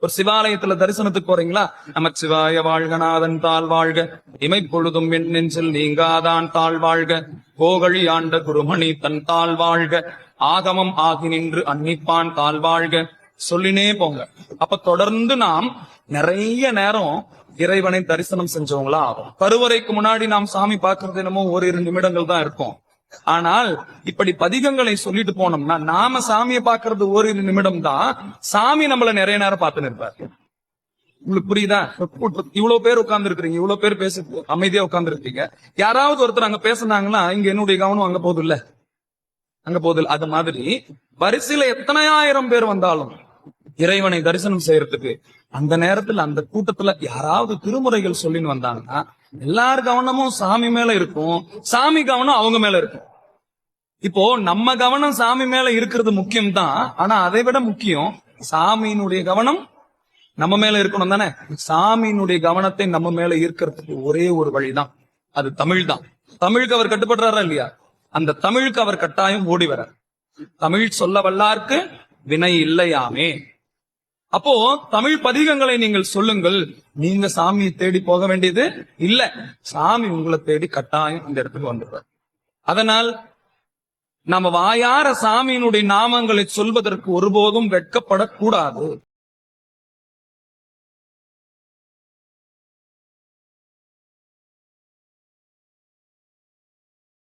ஒரு சிவாலயத்துல தரிசனத்துக்கு போறீங்களா? நமச்சிவாய வாழ்கநாதன் தாழ் வாழ்க. இமைப்பொழுதும் என் நெஞ்சில் நீங்காதான் தாழ் வாழ்க. கோகழி ஆண்ட குருமணி தன் தாழ் வாழ்க. ஆகமம் ஆகி நின்று அன்னிப்பான் தாழ் வாழ்க. சொல்லினே போங்க. அப்ப தொடர்ந்து நாம் நிறைய நேரம் இறைவனை தரிசனம் செஞ்சவங்களா ஆகும் கருவறைக்கு முன்னாடி நாம் சாமி பார்க்கறது என்னமோ ஒரு இரு நிமிடங்கள் தான் இருக்கும். ஆனால் இப்படி பதிகங்களை சொல்லிட்டு போனோம்னா நாம சாமியை பார்க்கறது ஒரு நிமிடம் தான் சாமி நம்மள நிறைய நேரம் பார்த்து நிற்பார் உங்களுக்கு புரியுதா? இவ்வளவு பேர் உட்கார்ந்து இருக்கிறீங்க இவ்வளவு பேர் பேச அமைதியா உட்கார்ந்து இருக்கீங்க யாராவது ஒருத்தர் அங்க பேசுனாங்கன்னா இங்க என்னுடைய கவனம் அங்க போகுது இல்ல அங்க போதில் அது மாதிரி வரிசையில எத்தனையாயிரம் பேர் வந்தாலும் இறைவனை தரிசனம் செய்யறதுக்கு அந்த நேரத்துல அந்த கூட்டத்துல யாராவது திருமுறைகள் சொல்லின்னு வந்தாங்கன்னா எல்லார் கவனமும் சாமி மேல இருக்கும். சாமி கவனம் அவங்க மேல இருக்கும். இப்போ நம்ம கவனம் சாமி மேல இருக்கிறது முக்கியம் தான் ஆனா அதை விட முக்கியம் சாமியினுடைய கவனம் நம்ம மேல இருக்கணும் தானே? சாமியினுடைய கவனத்தை நம்ம மேல ஈர்க்கிறதுக்கு ஒரே ஒரு வழிதான். அது தமிழ் தான் தமிழுக்கு அவர் கட்டுப்படுறாரா இல்லையா? அந்த தமிழுக்கு அவர் கட்டாயம் ஓடி வர தமிழ் சொல்ல வல்லார்க்கு வினை இல்லையாமே. அப்போ தமிழ் பதிகங்களை நீங்கள் சொல்லுங்கள். நீங்க சாமியை தேடி போக வேண்டியது இல்ல. சாமி உங்களை தேடி கட்டாயம் இந்த இடத்துக்கு வந்துடுவார். அதனால் நம்ம வாயார சாமியினுடைய நாமங்களை சொல்வதற்கு ஒருபோதும் வெட்கப்படக்கூடாது.